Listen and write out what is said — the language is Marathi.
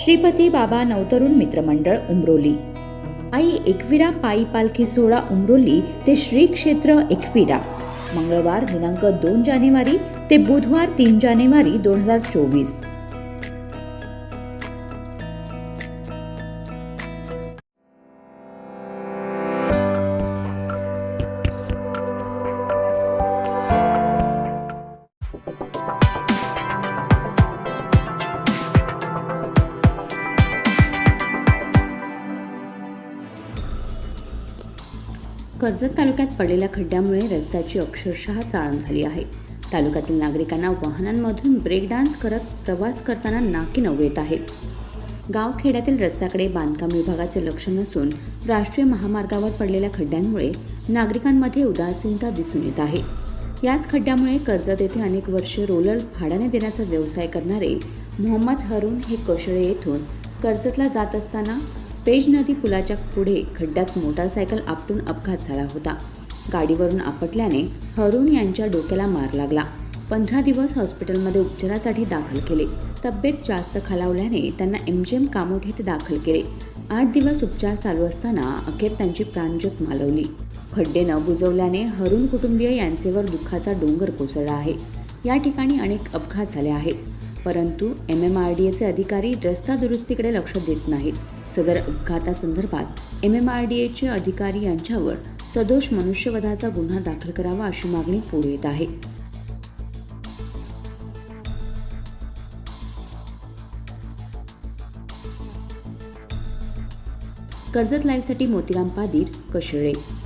श्रीपती बाबा नवतरुण मित्रमंडळ उमरोली. आई एकविरा पायी पालखी सोहळा उमरोली ते श्री क्षेत्र एकविरा. मंगळवार दिनांक दोन जानेवारी ते बुधवार तीन जानेवारी दोन हजार चोवीस. कर्जत तालुक्यात पडलेल्या खड्ड्यामुळे रस्त्याची अक्षरशः चाळण झाली आहे. तालुक्यातील नागरिकांना वाहनांमधून ब्रेक डान्स करत प्रवास करताना नाकी नऊ येत आहेत. गावखेड्यातील रस्त्याकडे बांधकाम विभागाचे लक्ष नसून राष्ट्रीय महामार्गावर पडलेल्या खड्ड्यांमुळे नागरिकांमध्ये उदासीनता दिसून येत आहे. याच खड्ड्यामुळे कर्जत येथे अनेक वर्षे रोलर भाड्याने देण्याचा व्यवसाय करणारे मोहम्मद हरून हे कोशळे येथून कर्जतला जात असताना पेज नदी पुलाच्या पुढे खड्ड्यात मोटारसायकल आपटून अपघात झाला होता. गाडीवरून आपटल्याने हरुण यांच्या डोक्याला मार लागला. पंधरा दिवस हॉस्पिटलमध्ये उपचारासाठी दाखल केले. तब्येत जास्त खालावल्याने त्यांना एम जी एम कामोठ येथे दाखल केले. आठ दिवस उपचार चालू असताना अखेर त्यांची प्राणज्योत मालवली. खड्डे न बुजवल्याने हरुण कुटुंबीय यांचेवर दुःखाचा डोंगर कोसळला आहे. या ठिकाणी अनेक अपघात झाले आहेत. परंतु एम एम आर डी एचे अधिकारी रस्ता दुरुस्तीकडे लक्ष देत नाहीत. सदर अपघातासंदर्भात एम एम आर डी एचे अधिकारी यांच्यावर सदोष मनुष्यवधाचा गुन्हा दाखल करावा अशी मागणी पुढे येत आहे. कर्जत लाईव्हसाठी मोतीराम पादीर कशेळे.